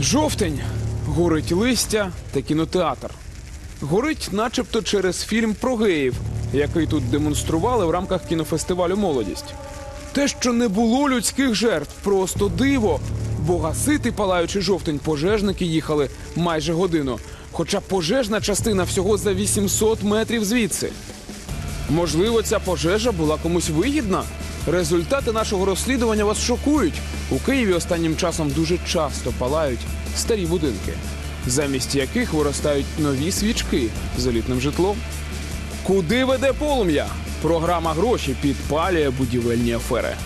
Жовтень. Горить листя та кінотеатр. Горить, начебто, через фільм про геїв, який тут демонстрували в рамках кінофестивалю Молодість. Те, що не було людських жертв, просто диво. Бо гасити палаючий жовтень пожежники їхали майже годину. Хоча пожежна частина всього за 800 метрів звідси. Можливо, ця пожежа була комусь вигідна? Результати нашого розслідування вас шокують. У Києві останнім часом дуже часто палають старі будинки, замість яких виростають нові свічки з елітним житлом. Куди веде полум'я? Програма гроші підпалює будівельні афери.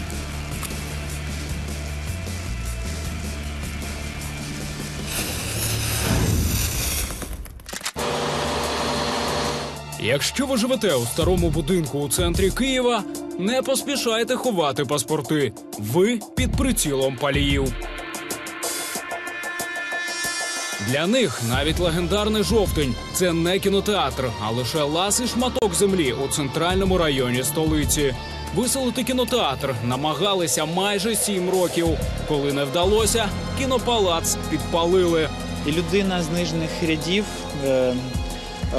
Якщо ви живете у старому будинку у центрі Києва, не поспішайте ховати паспорти. Ви під прицілом паліїв. Для них навіть легендарний жовтень це не кінотеатр, а лише ласий шматок землі у центральному районі столиці. Виселити кінотеатр намагалися майже сім років. Коли не вдалося, кінопалац підпалили. І людина з нижніх рядів е,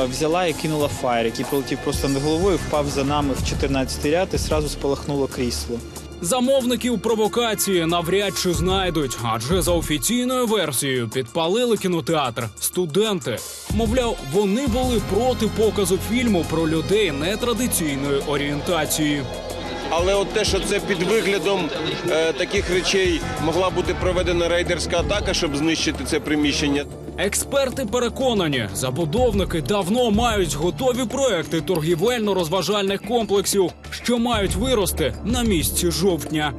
взяла і кинула фаєр, який пролетів просто над головою, впав за нами в 14 ряд і сразу спалахнуло крісло. Замовників провокації навряд чи знайдуть, адже за офіційною версією підпалили кінотеатр студенти. Мовляв, вони були проти показу фільму про людей нетрадиційної орієнтації. Але от те, що це під виглядом е, таких речей могла бути проведена рейдерська атака, щоб знищити це приміщення. Експерти переконані, забудовники давно мають готові проекти торгівельно-розважальних комплексів, що мають вирости на місці жовтня.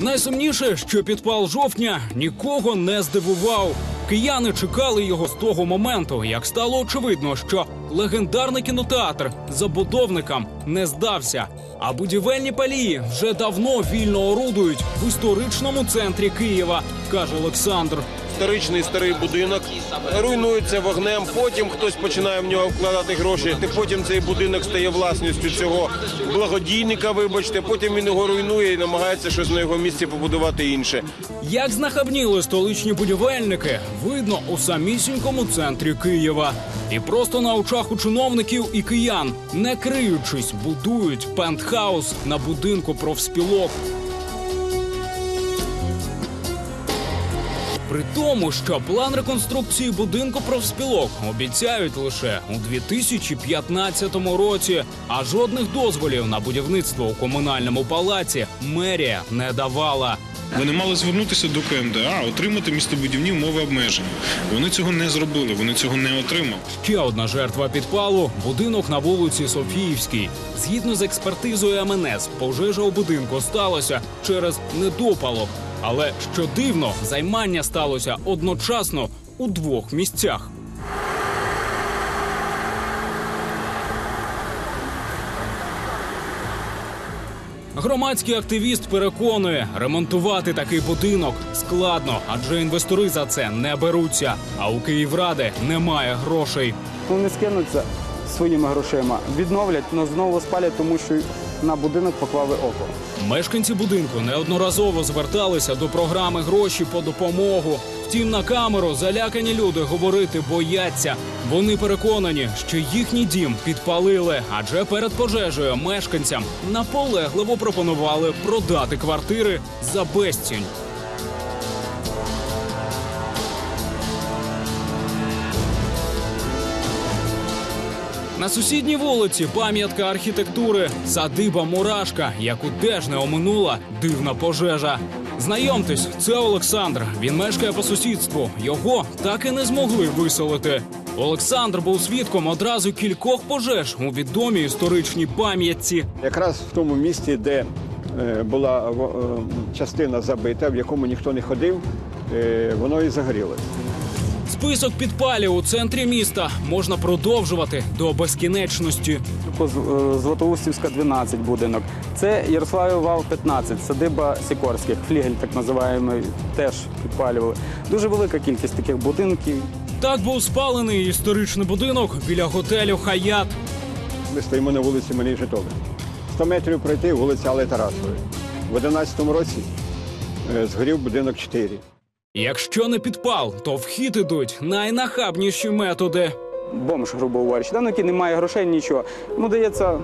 Найсумніше, що підпал жовтня нікого не здивував. Кияни чекали його з того моменту, як стало очевидно, що легендарний кінотеатр забудовникам не здався. А будівельні палії вже давно вільно орудують в історичному центрі Києва, каже Олександр. Історичний старий будинок руйнується вогнем. Потім хтось починає в нього вкладати гроші. Потім цей будинок стає власністю цього благодійника. Вибачте, потім він його руйнує і намагається щось на його місці побудувати інше. Як знахабніли столичні будівельники, видно у самісінькому центрі Києва. І просто на очах у чиновників і киян, не криючись, будують пентхаус на будинку профспілок. При тому, що план реконструкції будинку профспілок обіцяють лише у 2015 році, а жодних дозволів на будівництво у комунальному палаці мерія не давала. Вони мали звернутися до КМДА, отримати містобудівні умови обмеження. Вони цього не зробили, вони цього не отримали. Ще одна жертва підпалу будинок на вулиці Софіївській. Згідно з експертизою МНС, пожежа у будинку сталося через недопалок. Але що дивно, займання сталося одночасно у двох місцях. Громадський активіст переконує, ремонтувати такий будинок складно, адже інвестори за це не беруться. А у Київради немає грошей. Ну не скинуться своїми грошима, відновлять, але знову спалять, тому що на будинок поклали око. Мешканці будинку неодноразово зверталися до програми гроші по допомогу. Втім, на камеру залякані люди говорити бояться. Вони переконані, що їхній дім підпалили, адже перед пожежею мешканцям наполегливо пропонували продати квартири за безцінь. На сусідній вулиці пам'ятка архітектури садиба Мурашка, яку теж не оминула дивна пожежа. Знайомтесь, це Олександр. Він мешкає по сусідству. Його так і не змогли виселити. Олександр був свідком одразу кількох пожеж у відомій історичній пам'ятці. Якраз в тому місці, де е, була е, частина забита, в якому ніхто не ходив, е, воно і загорілося. Список підпалів у центрі міста можна продовжувати до безкінечності. Е, Златоустівська 12 будинок. Це Ярославів Вал 15, садиба Сікорських, флігель так називаємо, теж підпалювали. Дуже велика кількість таких будинків. Так був спалений історичний будинок біля готелю Хаят. Ми стоїмо на вулиці Малій Житомир. 100 метрів пройти вулиця Алли Тарасової. В 11-му році е, згорів будинок 4. Якщо не підпал, то в хід ідуть найнахабніші методи. Бомж, грубо говорячи, да, ну, який не має грошей, нічого. Йому дається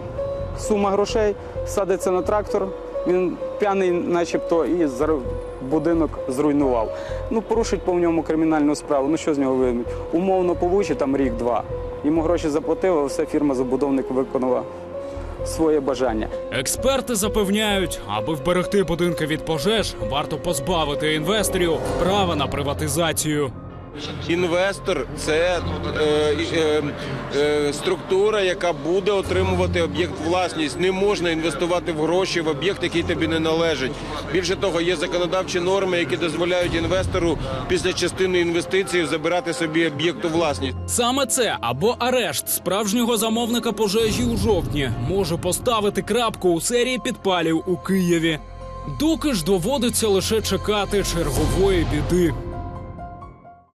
сума грошей, садиться на трактор, він п'яний, начебто, і будинок зруйнував. Ну, порушить по ньому кримінальну справу. Ну що з нього виймуть? Умовно получить там рік-два. Йому гроші заплатили, все фірма забудовник виконала своє бажання. Експерти запевняють, аби вберегти будинки від пожеж, варто позбавити інвесторів права на приватизацію. Інвестор це е, е, е, структура, яка буде отримувати об'єкт власність. Не можна інвестувати в гроші в об'єкт, який тобі не належить. Більше того, є законодавчі норми, які дозволяють інвестору після частини інвестицій забирати собі об'єкт у власність. Саме це або арешт справжнього замовника пожежі у жовтні може поставити крапку у серії підпалів у Києві. Доки ж доводиться лише чекати чергової біди.